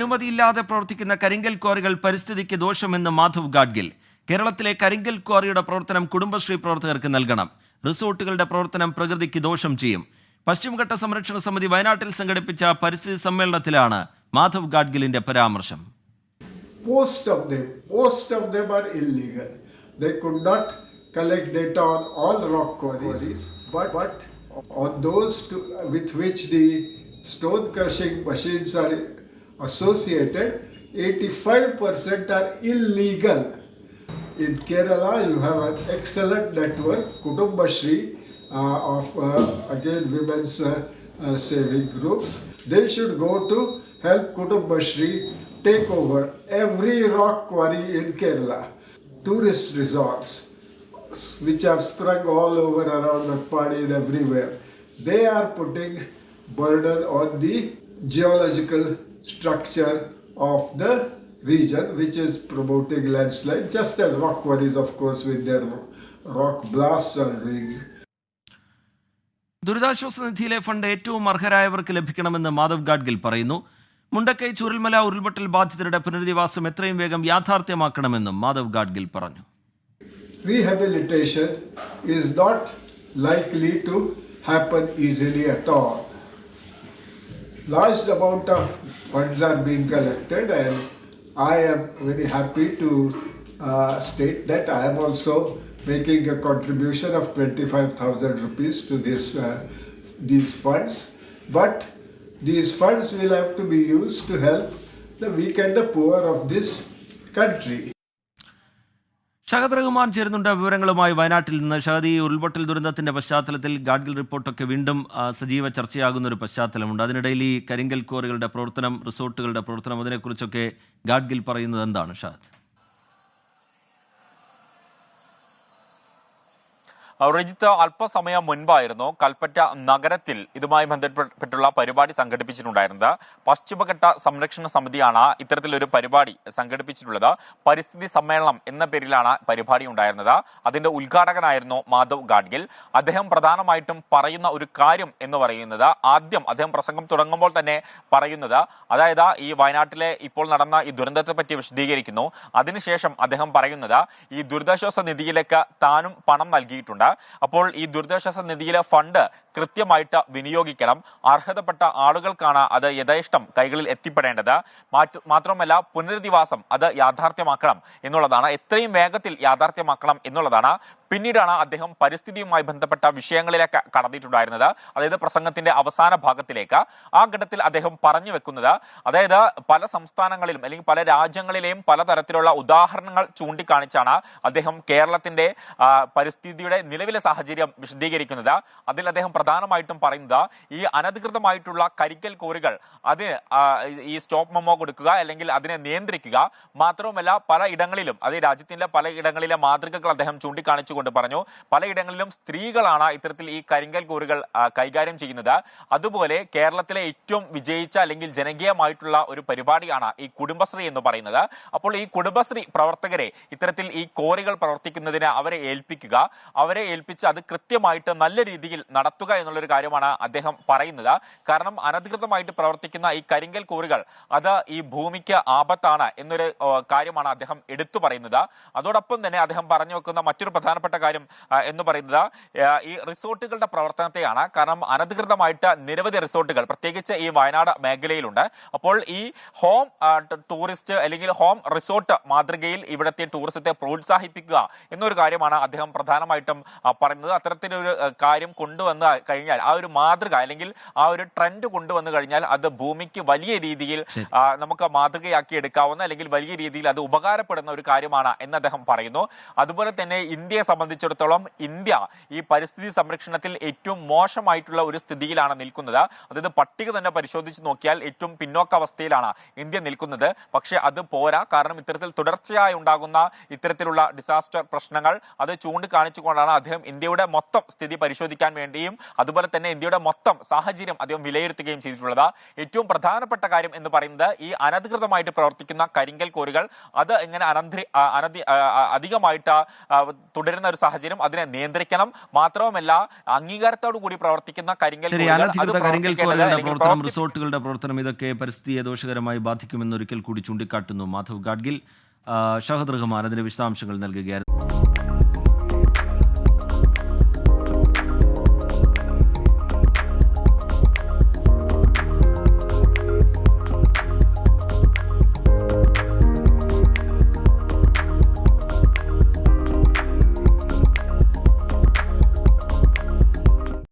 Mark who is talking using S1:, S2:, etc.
S1: അനുമതിയില്ലാതെ പ്രവർത്തിക്കുന്ന കരിങ്കൽ ക്വാറികൾ പരിസ്ഥിതിക്ക് ദോഷമെന്ന് മാധവ് ഗാഡ്ഗിൽ. കേരളത്തിലെ കരിങ്കൽ ക്വാറിയുടെ പ്രവർത്തനം കുടുംബശ്രീ പ്രവർത്തകർക്ക് നൽകണം. റിസോർട്ടുകളുടെ പ്രവർത്തനം പ്രകൃതിക്ക് ദോഷം ചെയ്യും. പശ്ചിമഘട്ട സംരക്ഷണ സമിതി വയനാട്ടിൽ സംഘടിപ്പിച്ച പരിസ്ഥിതി സമ്മേളനത്തിലാണ് മാധവ് ഗാഡ്ഗിലിന്റെ പരാമർശം.
S2: Most of them, most of them are illegal. They could not collect data on all rock quarries, but, but on those to, with which the stone crushing machines are associated, 85% are illegal. In Kerala, you have an excellent network, Kutumbashri, uh, of uh, again women's uh, uh, saving groups. They should go to help Kutumbashri take over every rock quarry in Kerala. Tourist resorts, which have sprung all over around Makpadi and everywhere, they are putting burden on the geological structure of the region, which is promoting landslide, just as rock quarries, of course, with their rock blasts are doing.
S1: ദുരിതാശ്വാസ നിധിയിലെ fund ഏറ്റവും അർഹരായവർക്ക് ലഭിക്കണമെന്ന് മാധവ് ഗാഡ്ഗിൽ പറയുന്നു മുണ്ടക്കൈ ചുരുൾമല ഉരുൾപൊട്ടൽ ബാധിതരുടെ പുനരധിവാസം എത്രയും വേഗം യാഥാർത്ഥ്യമാക്കണമെന്നും മാധവ് ഗാഡ്ഗിൽ പറഞ്ഞു
S2: Rehabilitation is not likely to happen easily at all. Large amount of funds are being collected, and I am very happy to uh, state that I am also making a contribution of 25,000 rupees to this uh, these funds. But these funds will have to be used to help the weak and the poor of this country.
S1: Shahad Rahman ചേരുന്നുണ്ട് വിവരങ്ങളുമായി. വയനാട്ടിൽ നിന്ന് ഷഹദ് ഈ ഉരുൾപൊട്ടൽ ദുരന്തത്തിന്റെ പശ്ചാത്തലത്തിൽ ഗാഡ്ഗിൽ റിപ്പോർട്ടൊക്കെ വീണ്ടും സജീവ ചർച്ചയാകുന്ന ഒരു പശ്ചാത്തലമുണ്ട്. അതിനിടയിൽ ഈ കരിങ്കൽ ക്വാറികളുടെ പ്രവർത്തനം റിസോർട്ടുകളുടെ പ്രവർത്തനം അതിനെക്കുറിച്ചൊക്കെ ഗാഡ്ഗിൽ പറയുന്നത് എന്താണ് ഷഹദ്
S3: റിജിത്ത് അല്പസമയം മുൻപായിരുന്നു കൽപ്പറ്റ നഗരത്തിൽ ഇതുമായി ബന്ധപ്പെട്ടുള്ള പരിപാടി സംഘടിപ്പിച്ചിട്ടുണ്ടായിരുന്നത്. പശ്ചിമഘട്ട സംരക്ഷണ സമിതിയാണ് ഇത്തരത്തിലൊരു പരിപാടി സംഘടിപ്പിച്ചിട്ടുള്ളത്. പരിസ്ഥിതി സമ്മേളനം എന്ന പേരിലാണ് പരിപാടി ഉണ്ടായിരുന്നത്. അതിന്റെ ഉദ്ഘാടകനായിരുന്നു മാധവ് ഗാഡ്ഗിൽ. അദ്ദേഹം പ്രധാനമായിട്ടും പറയുന്ന ഒരു കാര്യം എന്ന് പറയുന്നത് ആദ്യം അദ്ദേഹം പ്രസംഗം തുടങ്ങുമ്പോൾ തന്നെ പറയുന്നത് അതായത് ഈ വയനാട്ടിലെ ഇപ്പോൾ നടന്ന ഈ ദുരന്തത്തെ പറ്റി വിശദീകരിക്കുന്നു. അതിനുശേഷം അദ്ദേഹം പറയുന്നത് ഈ ദുരിതാശ്വാസ നിധിയിലേക്ക് താനും പണം നൽകിയിട്ടുണ്ട്. അപ്പോൾ ഈ ദുരിതാശ്വാസ നിധിയിലെ ഫണ്ട് കൃത്യമായിട്ട് വിനിയോഗിക്കണം. അർഹതപ്പെട്ട ആളുകൾക്കാണ് അത് യഥേഷ്ടം കൈകളിൽ എത്തിപ്പെടേണ്ടത്. മാത്രമല്ല പുനരധിവാസം അത് യാഥാർത്ഥ്യമാക്കണം എന്നുള്ളതാണ്. എത്രയും വേഗത്തിൽ യാഥാർത്ഥ്യമാക്കണം എന്നുള്ളതാണ് പിന്നീടാണ് അദ്ദേഹം പരിസ്ഥിതിയുമായി ബന്ധപ്പെട്ട വിഷയങ്ങളിലേക്ക് കടന്നിട്ടുണ്ടായിരുന്നത്. അതായത് പ്രസംഗത്തിന്റെ അവസാന ഭാഗത്തിലേക്ക്. ആ ഘട്ടത്തിൽ അദ്ദേഹം പറഞ്ഞു വെക്കുന്നത് അതായത് പല സംസ്ഥാനങ്ങളിലും അല്ലെങ്കിൽ പല രാജ്യങ്ങളിലെയും പലതരത്തിലുള്ള ഉദാഹരണങ്ങൾ ചൂണ്ടിക്കാണിച്ചാണ് അദ്ദേഹം കേരളത്തിന്റെ പരിസ്ഥിതിയുടെ നിലവിലെ സാഹചര്യം വിശദീകരിക്കുന്നത്. അതിൽ അദ്ദേഹം പ്രധാനമായിട്ടും പറയുന്നത് ഈ അനധികൃതമായിട്ടുള്ള കരിക്കൽ കോറികൾ അത് ഈ സ്റ്റോപ്പ് മെമ്മോ കൊടുക്കുക അല്ലെങ്കിൽ അതിനെ നിയന്ത്രിക്കുക. മാത്രവുമല്ല പല ഇടങ്ങളിലും അതായത് രാജ്യത്തിന്റെ പല ഇടങ്ങളിലെ മാതൃകകൾ അദ്ദേഹം ചൂണ്ടിക്കാണിച്ചുകൊണ്ട് പറഞ്ഞു പലയിടങ്ങളിലും സ്ത്രീകളാണ് ഇത്തരത്തിൽ ഈ കരിങ്കൽ കൂറുകൾ കൈകാര്യം ചെയ്യുന്നത്. അതുപോലെ കേരളത്തിലെ ഏറ്റവും വിജയിച്ച അല്ലെങ്കിൽ ജനകീയമായിട്ടുള്ള ഒരു പരിപാടിയാണ് ഈ കുടുംബശ്രീ എന്ന് പറയുന്നത്. അപ്പോൾ ഈ കുടുംബശ്രീ പ്രവർത്തകരെ ഇത്തരത്തിൽ ഈ കോറികൾ പ്രവർത്തിക്കുന്നതിന് അവരെ ഏൽപ്പിക്കുക. അവരെ ഏൽപ്പിച്ച് അത് കൃത്യമായിട്ട് നല്ല രീതിയിൽ നടത്തുക എന്നുള്ളൊരു കാര്യമാണ് അദ്ദേഹം പറയുന്നത്. കാരണം അനധികൃതമായിട്ട് പ്രവർത്തിക്കുന്ന ഈ കരിങ്കൽ കൂറുകൾ അത് ഈ ഭൂമിക്ക് ആപത്താണ് എന്നൊരു കാര്യമാണ് അദ്ദേഹം എടുത്തു പറയുന്നത്. അതോടൊപ്പം തന്നെ അദ്ദേഹം പറഞ്ഞു വെക്കുന്ന മറ്റൊരു പ്രധാനപ്പെട്ട കാര്യം എന്ന് പറയുന്നത് ഈ റിസോർട്ടുകളുടെ പ്രവർത്തനത്തെയാണ്. കാരണം അനധികൃതമായിട്ട് നിരവധി റിസോർട്ടുകൾ പ്രത്യേകിച്ച് ഈ വയനാട് മേഖലയിലുണ്ട്. അപ്പോൾ ഈ ഹോം ടൂറിസ്റ്റ് അല്ലെങ്കിൽ ഹോം റിസോർട്ട് മാതൃകയിൽ ഇവിടുത്തെ ടൂറിസത്തെ പ്രോത്സാഹിപ്പിക്കുക എന്നൊരു കാര്യമാണ് അദ്ദേഹം പ്രധാനമായിട്ടും പറയുന്നത്. അത്തരത്തിലൊരു കാര്യം കൊണ്ടുവന്ന് കഴിഞ്ഞാൽ ആ ഒരു മാതൃക അല്ലെങ്കിൽ ആ ഒരു ട്രെൻഡ് കൊണ്ടുവന്നു കഴിഞ്ഞാൽ അത് ഭൂമിക്ക് വലിയ രീതിയിൽ നമുക്ക് മാതൃകയാക്കി എടുക്കാവുന്ന അല്ലെങ്കിൽ വലിയ രീതിയിൽ അത് ഉപകാരപ്പെടുന്ന ഒരു കാര്യമാണ് എന്ന് അദ്ദേഹം പറയുന്നു. അതുപോലെ തന്നെ ഇന്ത്യയെ സംബന്ധിച്ചിടത്തോളം ഇന്ത്യ ഈ പരിസ്ഥിതി സംരക്ഷണത്തിൽ ഏറ്റവും മോശമായിട്ടുള്ള ഒരു സ്ഥിതിയിലാണ് നിൽക്കുന്നത്. അതായത് പട്ടിക തന്നെ പരിശോധിച്ച് നോക്കിയാൽ ഏറ്റവും പിന്നോക്ക അവസ്ഥയിലാണ് ഇന്ത്യ നിൽക്കുന്നത്. പക്ഷെ അത് പോരാ. കാരണം ഇത്തരത്തിൽ തുടർച്ചയായി ഉണ്ടാകുന്ന ഇത്തരത്തിലുള്ള ഡിസാസ്റ്റർ പ്രശ്നങ്ങൾ അത് ചൂണ്ടിക്കാണിച്ചുകൊണ്ടാണ് അദ്ദേഹം ഇന്ത്യയുടെ മൊത്തം സ്ഥിതി പരിശോധിക്കാൻ വേണ്ടിയും അതുപോലെ തന്നെ ഇന്ത്യയുടെ മൊത്തം സാഹചര്യം അദ്ദേഹം വിലയിരുത്തുകയും ചെയ്തിട്ടുള്ളത്. ഏറ്റവും പ്രധാനപ്പെട്ട കാര്യം എന്ന് പറയുന്നത് ഈ അനധികൃതമായിട്ട് പ്രവർത്തിക്കുന്ന കരിങ്കൽ കോരുകൾ അത് എങ്ങനെ അനന്തി അനധി അധികമായിട്ട് തുടരുന്ന വരുന്ന ഒരു സാഹചര്യം അതിനെ നിയന്ത്രിക്കണം. മാത്രവുമല്ല അംഗീകാരത്തോടു കൂടി പ്രവർത്തിക്കുന്ന കരിങ്കൽ
S1: പ്രവർത്തനം റിസോർട്ടുകളുടെ പ്രവർത്തനം ഇതൊക്കെ പരിസ്ഥിതിയെ ദോഷകരമായി ബാധിക്കുമെന്നൊരിക്കൽ കൂടി ചൂണ്ടിക്കാട്ടുന്നു മാധവ് ഗാഡ്ഗിൽ. ഷഹദ് റഹ്മാൻ അതിന്റെ വിശദാംശങ്ങൾ നൽകുകയായിരുന്നു.